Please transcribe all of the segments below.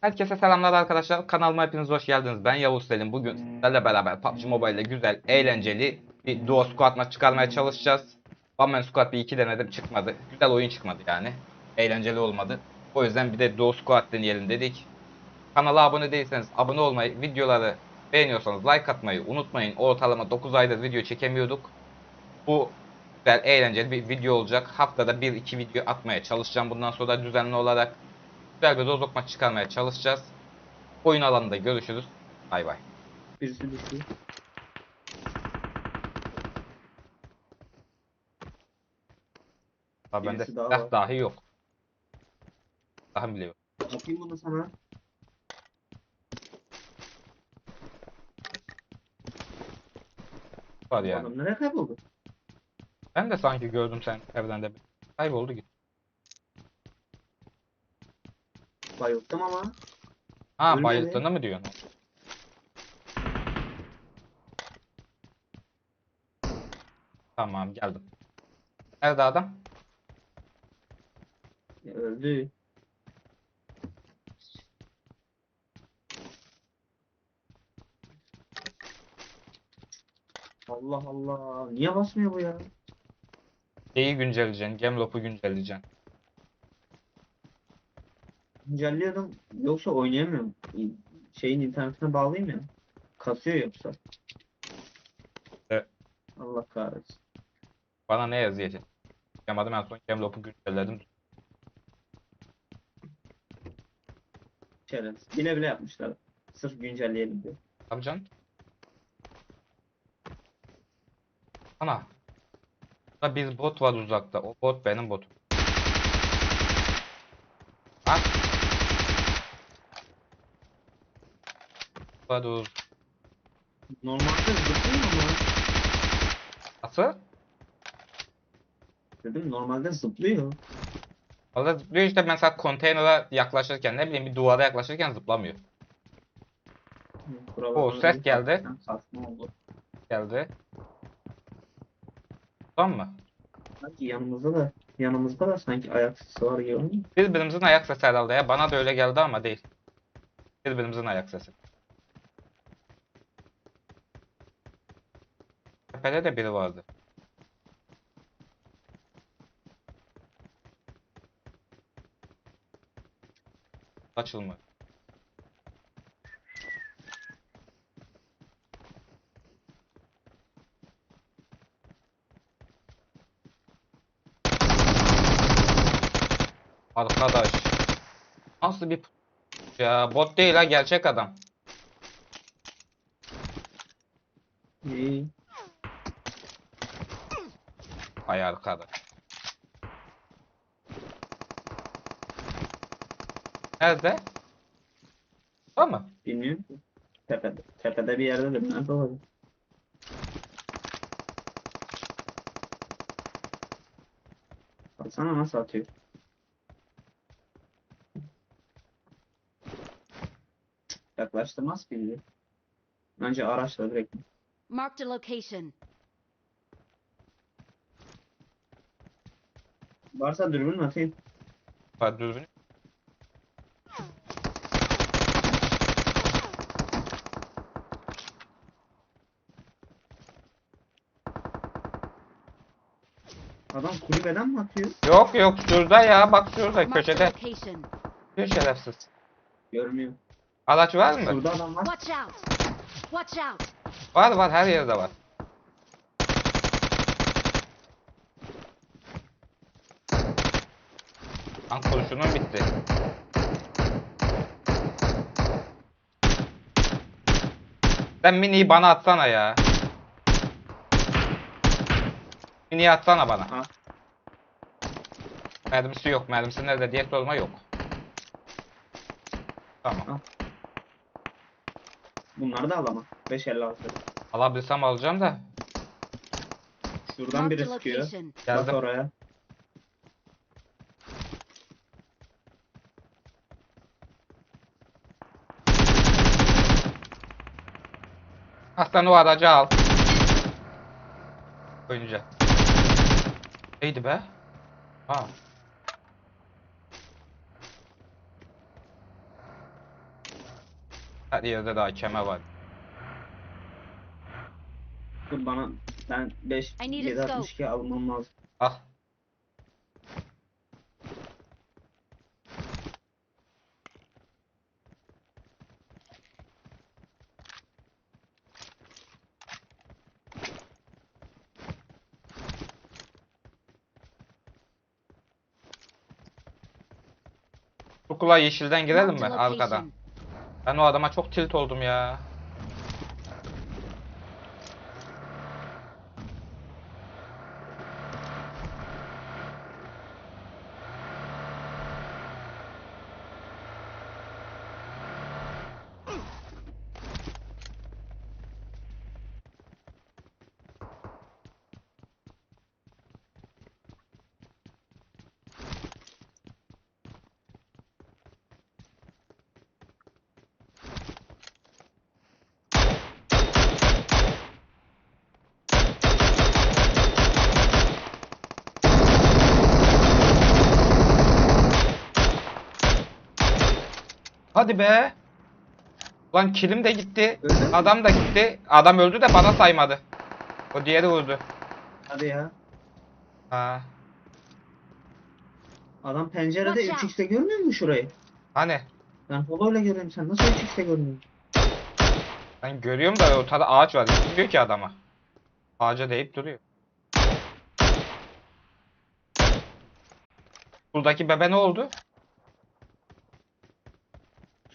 Herkese selamlar arkadaşlar. Kanalıma hepiniz hoş geldiniz. Ben Yavuz Selim. Bugün sizlerle beraber PUBG Mobile ile güzel, eğlenceli bir duo squad maç çıkarmaya çalışacağız. One Man squad bir iki denedim çıkmadı. Güzel oyun çıkmadı yani. Eğlenceli olmadı. O yüzden bir de duo squad deneyelim dedik. Kanala abone değilseniz abone olmayı, videoları beğeniyorsanız like atmayı unutmayın. Ortalama 9 aydır video çekemiyorduk. Bu güzel, eğlenceli bir video olacak. Haftada 1-2 video atmaya çalışacağım bundan sonra düzenli olarak. Güzel bir dozluk maç çıkarmaya çalışacağız. Oyun alanında görüşürüz. Bay bay. Birisi düştü. Tabii bende Birisi daha silah var. dahi yok. Daha bile yok. Atayım bunu sana. Var yani. adam nereye kayboldu? Ben de sanki gördüm sen evrende. Kayboldu git. Bayılttım ama. Ha Ölmedi. bayıldığını mı diyorsun? Tamam geldim. Nerede adam? Ya, öldü. Allah Allah. Niye basmıyor bu ya? Şeyi güncelleyeceksin. Gamelop'u güncelleyeceksin. Güncelliyorum. Yoksa oynayamıyorum. Şeyin internetine bağlayayım ya. Kasıyor yoksa. Evet. Allah kahretsin. Bana ne eziyeti? Yapamadım en son Gamelop'u güncelledim. Şerefsiz. Bile bile yapmışlar. Sırf güncelleyelim diye. Tabii canım. Ana. Burada bir bot var uzakta. O bot benim botum. Bak. Hadi uz. Normalde zıplıyor ama. Nasıl? Dedim normalde zıplıyor. Valla zıplıyor işte mesela konteynere yaklaşırken ne bileyim bir duvara yaklaşırken zıplamıyor. Kurallarına ses geldi. Saçma oldu. Geldi. Tamam mı? Sanki yanımızda da yanımızda da sanki ayak sesi var gibi Birbirimizin ayak sesi herhalde ya. Bana da öyle geldi ama değil. Birbirimizin ayak sesi. Tepede de biri vardı. Açılma. Arkadaş. Nasıl bir ya bot değil ha gerçek adam. iyi. Ay arkadaş. Nerede? Tamam mı? Bilmiyorum ki. Tepede, tepede bir yerde de nerede olabilir? Baksana nasıl atıyor. Yaklaştırmaz bizi. Bence araçla direkt. Marked a location. Varsa dürbün atayım. Bak dürbün. Adam kulübeden mi atıyor? Yok yok şurada ya bak şurada köşede. Bir şerefsiz. Görmüyor. Araç var mı? Şurada adam var. Watch out! Watch out! Var var her yerde var. Lan kurşunum bitti. Sen miniyi bana atsana ya. Miniyi atsana bana. Ha. Mermisi yok. Mermisi nerede diye sorma yok. Tamam. Bunları da al ama. 5.56. Alabilsem alacağım da. Şuradan biri sıkıyor. location. Bak oraya. Aslan o aracı al. Oyuncu. Neydi be? Ha. Her yerde daha keme var. Dur bana ben 5 I need a scope. 762 almam lazım. Al. Okula yeşilden girelim mi arkadan? Ben o adama çok tilt oldum ya. Hadi be. Lan kilim de gitti. Öldü? Adam da gitti. Adam öldü de bana saymadı. O diğeri vurdu. Hadi ya. Ha. Adam pencerede Watch out. 3x'te görmüyor mu şurayı? Hani? Ben holoyla görüyorum sen nasıl 3x'te görmüyorsun? Ben görüyorum da ortada ağaç var. Gitmiyor ki adama. Ağaca değip duruyor. Buradaki bebe ne oldu?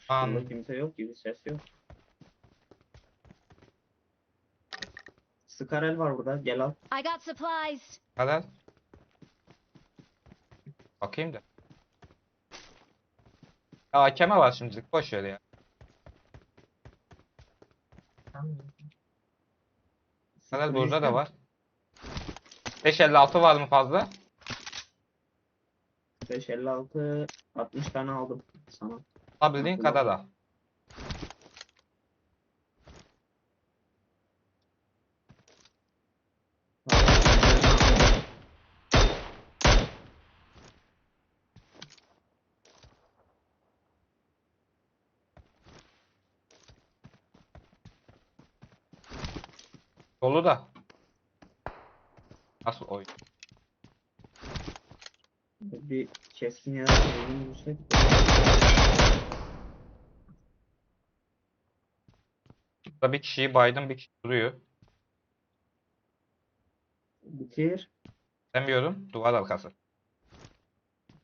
An Burada kimse yok gibi ses yok. Skarel var burada gel al. I got supplies. kadar. Bakayım da. Ya hakeme var şimdilik. Boş ver ya. Kadar burada da var. 556 var mı fazla? 556 60 tane aldım sana. Alabildiğin kadar al. Dolu da. Nasıl oyun? Bir keskin buldum bulsaydık. Burada bir kişiyi baydım bir kişi duruyor. Bitir. Demiyorum. Duvar arkası.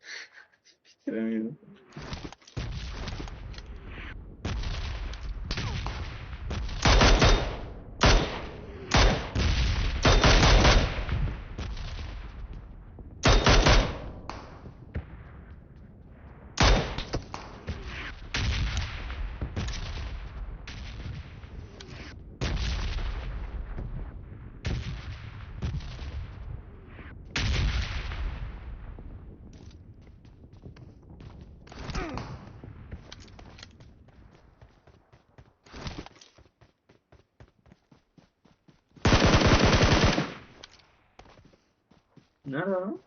Bitiremiyorum. Nerede lan?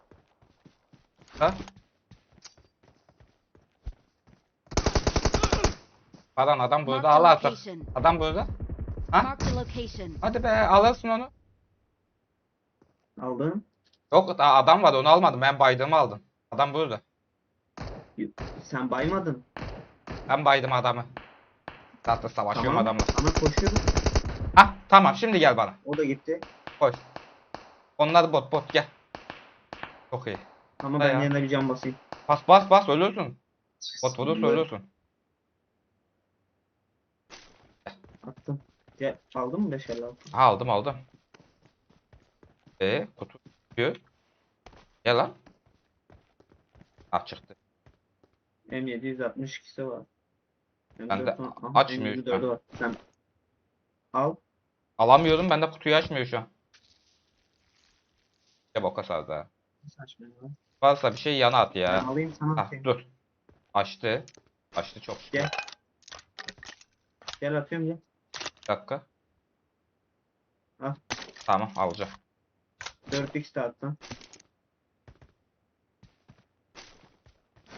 Ha? Falan adam burada al artık. Adam burada. Ha? Hadi be alırsın onu. Aldın. Yok adam var onu almadım. Ben baydığımı aldım. Adam burada. Sen baymadın. Ben baydım adamı. Zaten savaşıyorum Tamam. adamla. Sana koşuyorum. Hah tamam şimdi gel bana. O da gitti. Koş. Onlar bot bot gel. Çok iyi. Ama ben ya. yerine bir cam basayım. Bas bas bas ölürsün. Bot vurursa Böyle ölürsün. Attım. Gel, aldın mı 556? Ha, aldım aldım. E kutu diyor. Gel lan. Ah çıktı. M762'si var. Ben de M4 aha, açmıyor şu M24'ü an. var. Sen al. Alamıyorum ben de kutuyu açmıyor şu an. Ya boka sardı ha. Saçma ya. Varsa bir şey yana at Ben ya. alayım sana atayım. dur. Açtı. Açtı çok. Gel. Gel atıyorum gel. Bir dakika. Al. Tamam alacağım. 4x de attım.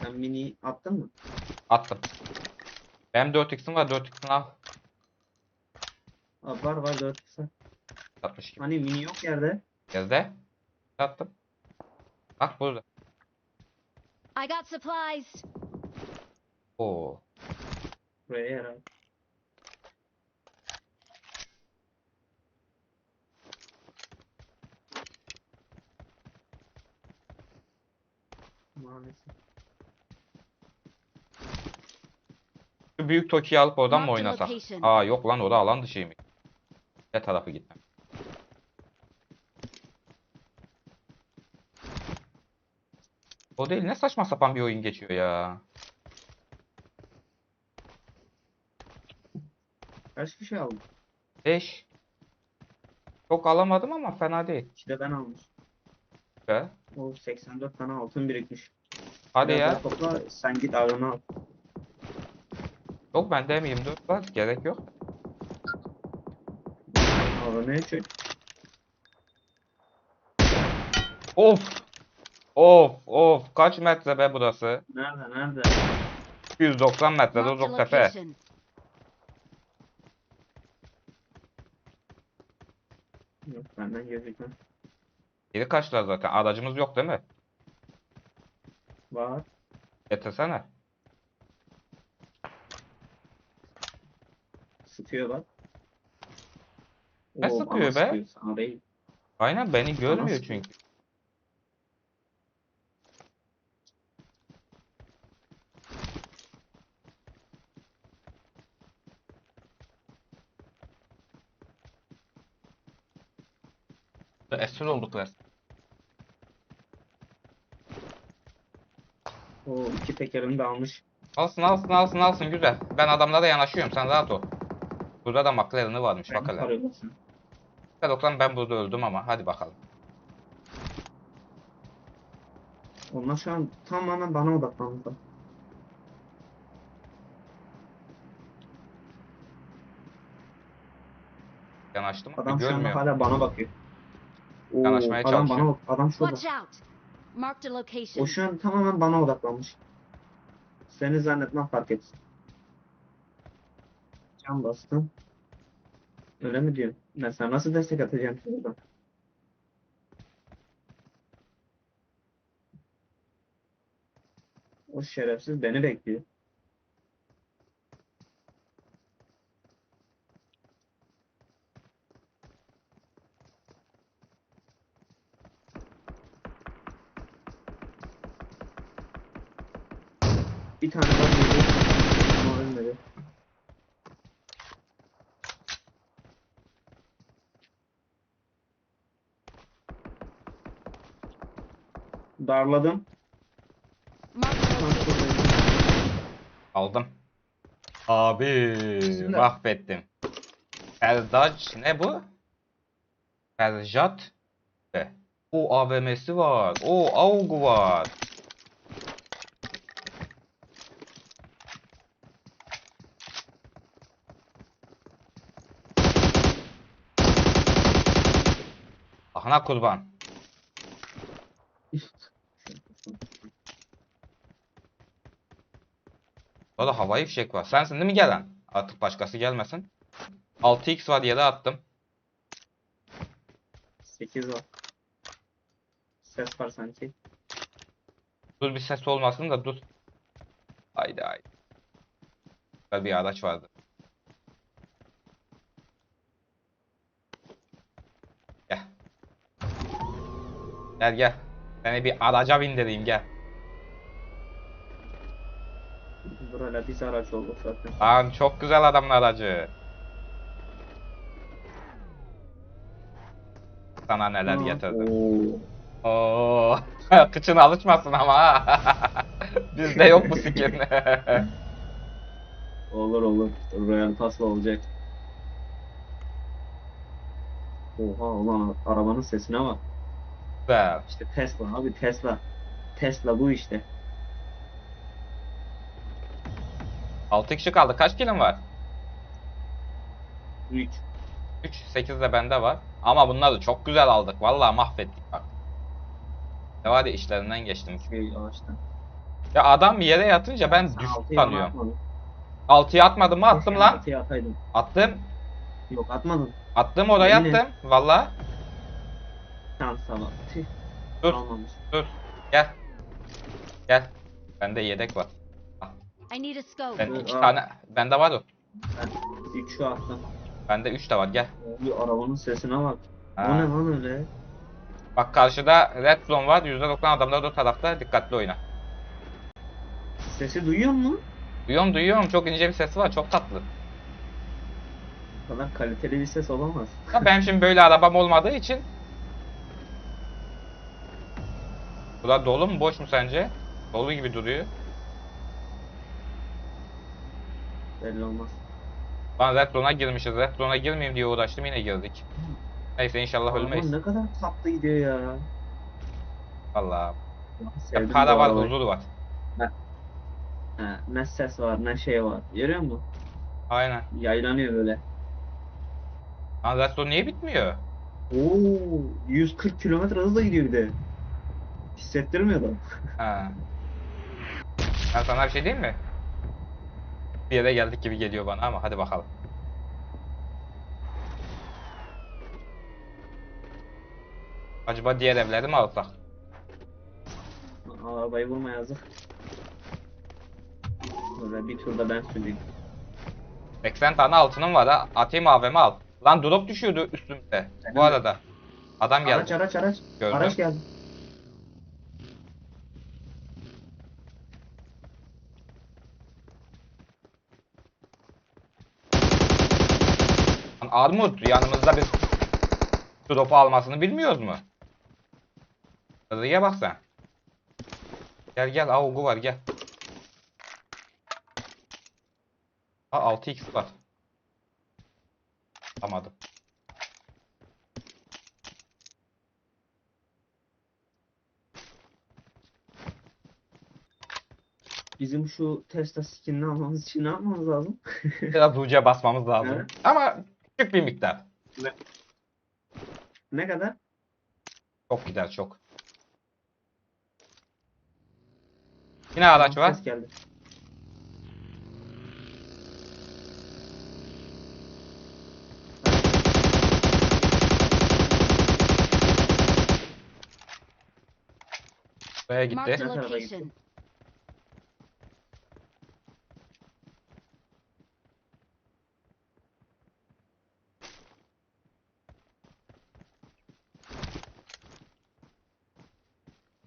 Sen mini attın mı? Attım. Benim 4x'im var 4x'ini al. Aa, var var 4 kısa. 62 Hani mini yok yerde. gezde. Attım. Bak burada. I got supplies. Oo. Buraya. Maalesef. Şu büyük Toki'yi alıp oradan mı location. Aa yok lan orada alan dışıymış. Ne tarafı gitmem. O değil ne saçma sapan bir oyun geçiyor ya. Kaç kişi aldı? 5. Çok alamadım ama fena değil. İşte ben almış. Be. O 84 tane altın birikmiş. Hadi Biraz ya. Topla, sen git ağını al. Yok bende M24 var. Gerek yok. Ağını çök. Of. Of of. Kaç metre be burası? Nerede nerede? 190 metre Marked a Rozok Tepe. Yok benden gözükmez. Geri kaçtılar zaten. Aracımız yok değil mi? Var. Getirsene. Sıkıyor bak. Ne Oo, sıkıyor bana be? sıkıyor, Sana değil. Aynen beni görmüyor sıkıyor. Çünkü. Esir olduk resmen. O iki tekerini de almış. Alsın alsın alsın alsın güzel. Ben adamlara yanaşıyorum sen rahat ol. Burada da McLaren'ı varmış Beni bak hele. sarıyorsun. Doksan ben burada öldüm ama hadi bakalım. Onlar şu an tamamen bana odaklandı. Yanaştım Adam şu görmüyor. hala bana bakıyor. Oo, Yanaşmaya adam çalışıyor. bana bak. Adam şurada. Watch out. Marked a location. O şu an tamamen bana odaklanmış. Seni zannetmem fark etsin. Can bastım. Öyle mi diyorsun? Ben sana nasıl destek atacağım şuradan? O şerefsiz beni bekliyor. Bir tane daha vurdu. Ama ölmedi. Darladım. Aldım. Abi mahvettim. Erdaç ne bu? Erjat. Be. O AVM'si var. O AUG var. Ahına kurban. Orada havai fişek var. Sensin değil mi gelen? Artık başkası gelmesin. 6x var yere attım. 8 var. Ses var sanki. Dur bir ses olmasın da dur. Haydi haydi. Bir araç vardı. Gel gel. Seni bir araca bindireyim gel. Burayla biz araç olduk zaten. Lan çok güzel adamın aracı. Sana neler getirdim. oo. Oo. Kıçın alışmasın ama. ha. Bizde yok bu skin. Olur olur. Royal Pass'la olacak. Oha ulan arabanın sesine bak. Güzel. İşte Tesla abi Tesla. Tesla bu işte. 6 kişi kaldı. Kaç kilin var? 3. 3, 8 de bende var. Ama bunları çok güzel aldık. Vallahi mahvettik bak. Ne var ya işlerinden geçtim. Şey. Ya adam yere yatınca ben Sen yana sanıyorum. atmadın. 6'ya atmadım mı? Attım lan. altıya ataydım. Attım. Yok atmadın. Attım oraya Yemin et. attım. Valla. Şansa bak. Tüh. Dur. Almamış. Dur. Gel. Gel. Bende yedek var. I need a scope. Ben Dur, iki al. tane. Bende var o. Ben 3'ü attım. Bende 3 de var gel. Abi arabanın sesine bak. Ha. O ne lan öyle? Bak karşıda red zone var. %90 adamlar da o tarafta. Dikkatli oyna. Sesi duyuyor musun? Duyuyorum duyuyorum. Çok ince bir sesi var. Çok tatlı. Bu kadar kaliteli bir ses olamaz. Ya benim şimdi böyle arabam olmadığı için. Bura dolu mu boş mu sence? Dolu gibi duruyor. Belli olmaz. Lan red zone'a girmişiz. Red zone'a girmeyeyim diye uğraştım yine girdik. Neyse inşallah Araba ölmeyiz. ne kadar tatlı gidiyor ya. Valla. Sevdim Para var, huzur var. Ha, ne ses var ne şey var. Görüyor musun? Aynen. Yaylanıyor böyle. Lan red zone niye bitmiyor? Oo, 140 kilometre hızla gidiyor bir de. Hissettirmiyor da. Ha. Ben sana bir şey diyeyim mi? Bir yere geldik gibi geliyor bana ama hadi bakalım. Acaba diğer evleri mi alsak? Arabayı vurma yazık. Böyle bir turda ben süreyim. 80 tane altınım var ha. Atayım AVM al. Lan drop düşüyordu üstümde. Bu arada. Adam Araç geldi. araç araç. Gördüm. Araç geldi. Armut yanımızda bir drop'u almasını bilmiyoruz mu? Hızlıya bak sen. Gel gel avugu var gel. Ha 6x var. Alamadım. Bizim şu Tesla skinini almamız için ne yapmamız lazım? Biraz uca basmamız lazım. Evet. Ama küçük bir miktar. Ne kadar? Çok gider çok. Yine araç var. Ses geldi. Buraya Marked a gitti. Ne location.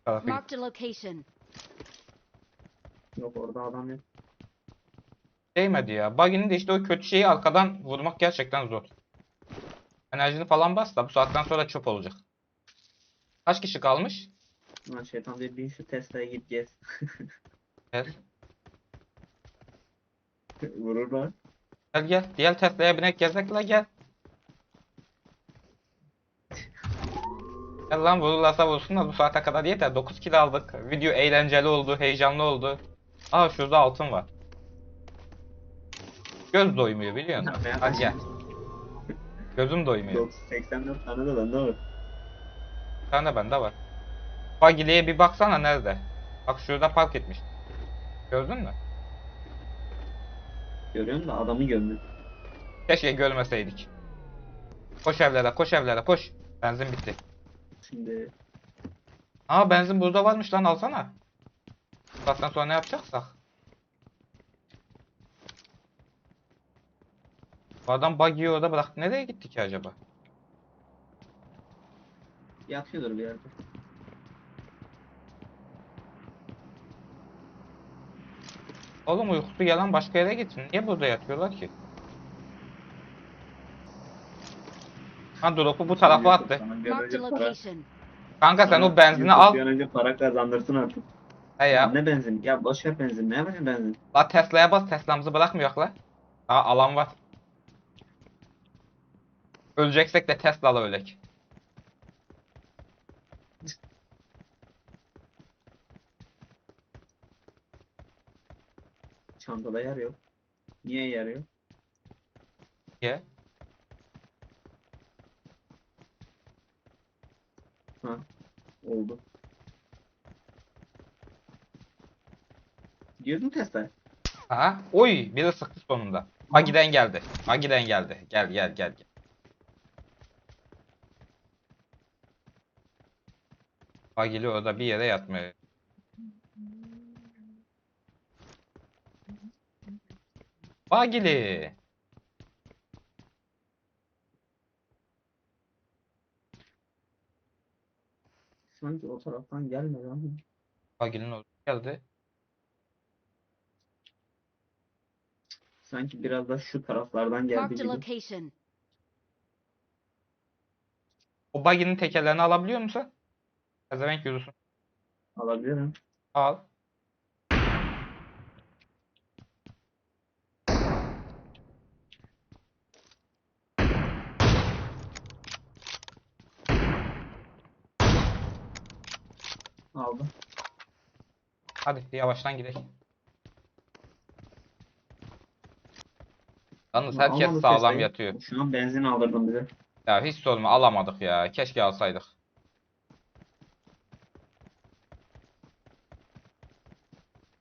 Marked a location. Yok orada adam yok. Değmedi ya. Buggy'nin de işte o kötü şeyi arkadan vurmak gerçekten zor. Enerjini falan bas da bu saatten sonra çöp olacak. Kaç kişi kalmış? Lan şeytan diye bin şu Tesla'ya git gez. Gel. Vururlar. Gel gel. Diğer Tesla'ya binek gezek la gel. Gel lan vururlarsa vursunlar bu saate kadar yeter. 9 kill aldık. Video eğlenceli oldu, heyecanlı oldu. Aa şurada altın var. Göz doymuyor biliyor musun? Ya, Hadi gel. Gözüm doymuyor. Yok 84 tane de bende var. Bir tane bende var. Buggy'liye bir baksana nerede? Bak şurada park etmiş. Gördün mü? Görüyorum da adamı görmüyorum. Keşke görmeseydik. Koş evlere, koş evlere, koş. Benzin bitti. Şimdi Aa benzin burada varmış lan alsana. Saatten sonra ne yapacaksak. Adam buggy'yi orada bıraktı. Nereye gitti ki acaba? yatıyordur bir yerde. Oğlum uykusu gelen başka yere gitsin. Niye burada yatıyorlar ki? Ha drop'u bu tarafa attı. Marked a location. Kanka sen o benzini al. Bir an önce para kazandırsın artık. He ya. Ne benzin? Ya boş ver benzin. Ne yapacaksın benzin? La Tesla'ya bas. Tesla'mızı bırakmıyor la. Aa alan var. Öleceksek de Tesla'la ölek. Çantada yer yok. Niye yer yok? Niye? Oldu. Diyordun Tesla. Ha? Oy biri sıktı sonunda. Bagi'den geldi. Bagi'den geldi. Gel gel gel. gel. Bagili orada bir yere yatmıyor. Bagili. Sanki o taraftan gelmedi ama. Bagili'nin orada geldi. Sanki biraz da şu taraflardan geldi Marked a gibi. location. O Bagili'nin tekerlerini alabiliyor musun? Pezevenk yürüsün. Alabilirim. Al. Aldım. Hadi yavaştan gidelim. Yalnız herkes Almadık sağlam Tesla'yı. yatıyor. Şu an benzin aldırdım bize. Ya hiç sorma alamadık ya. Keşke alsaydık.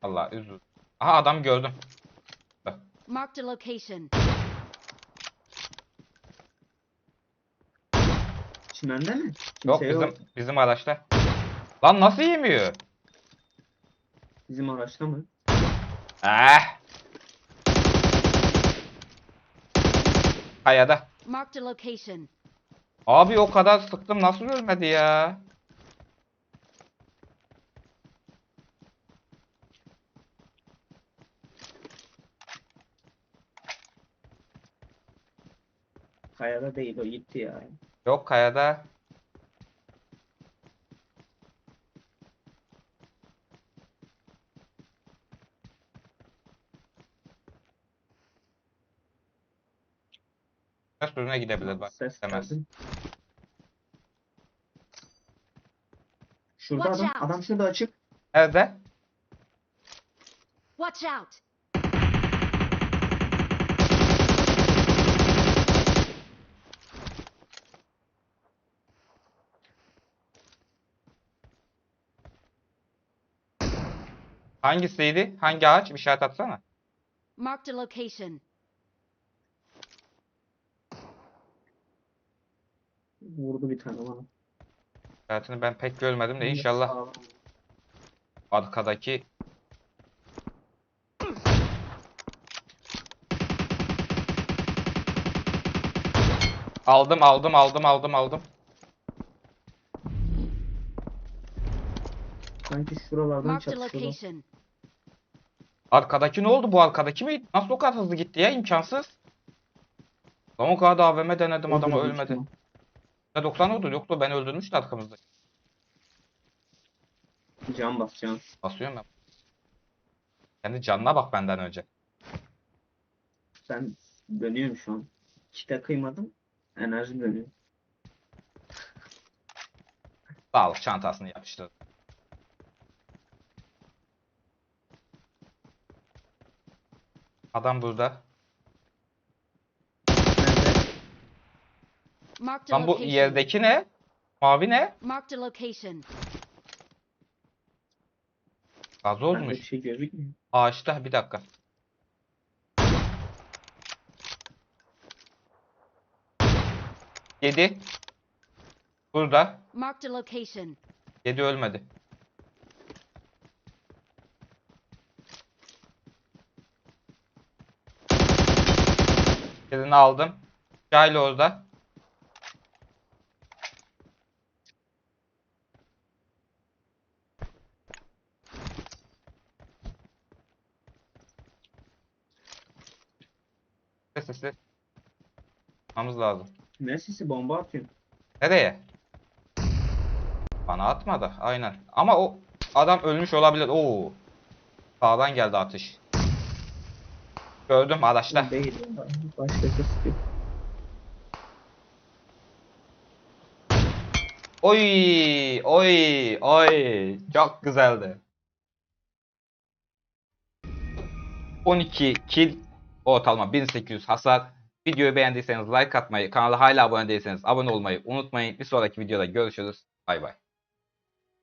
Allah üzül. Aha adam gördüm. Marked a location. Çimende mi? Yok Kimse bizim bizim araçta. Lan nasıl yemiyor? Bizim araçta mı? Eh. Kayada. Marked a location. Abi o kadar sıktım nasıl ölmedi ya? Kayada değil o gitti ya. Yok kayada. Sürüne gidebilir bak. Ses istemez. geldi. Şurada Watch adam. out. Adam şurada açık. Nerede? Watch out! Hangisiydi? Hangi ağaç? Bir işaret atsana. Marked a location. Vurdu bir tane bana. İşaretini ben pek görmedim de inşallah arkadaki Aldım aldım aldım aldım aldım. Sanki şuralardan Marked location. Arkadaki ne oldu bu arkadaki mi? Nasıl o kadar hızlı gitti ya imkansız. Lan o kadar da AVM denedim adama ölmedi. Ne 90 oldu yoktu ben öldürmüştü arkamızda. Can bas can. Basıyorum ben. Kendi canına bak benden önce. Ben dönüyorum şu an. Kite kıymadım. Enerjim dönüyor. Sağlık çantasını yapıştırdı. Adam burada. Nerede? Marked a Lan bu location. yerdeki ne? Mavi ne? Marked a location. Gaz Bende bir olmuş. şey gözükmüyor. Ağaçta bir dakika. Yedi. Burada. Marked a location. Yedi ölmedi. Birini aldım. Cahil orada. Sesi. Tutmamız lazım. Ne sesi bomba atıyorsun? Nereye? Bana atmadı. Aynen. Ama o adam ölmüş olabilir. Oo. Sağdan geldi atış. Gördüm araçta. Değil. Başkası sıkıyor. Oy, oy, oy. Çok güzeldi. 12 kill ortalama 1800 hasar. Videoyu beğendiyseniz like atmayı, kanala hala abone değilseniz abone olmayı unutmayın. Bir sonraki videoda görüşürüz. Bay bay.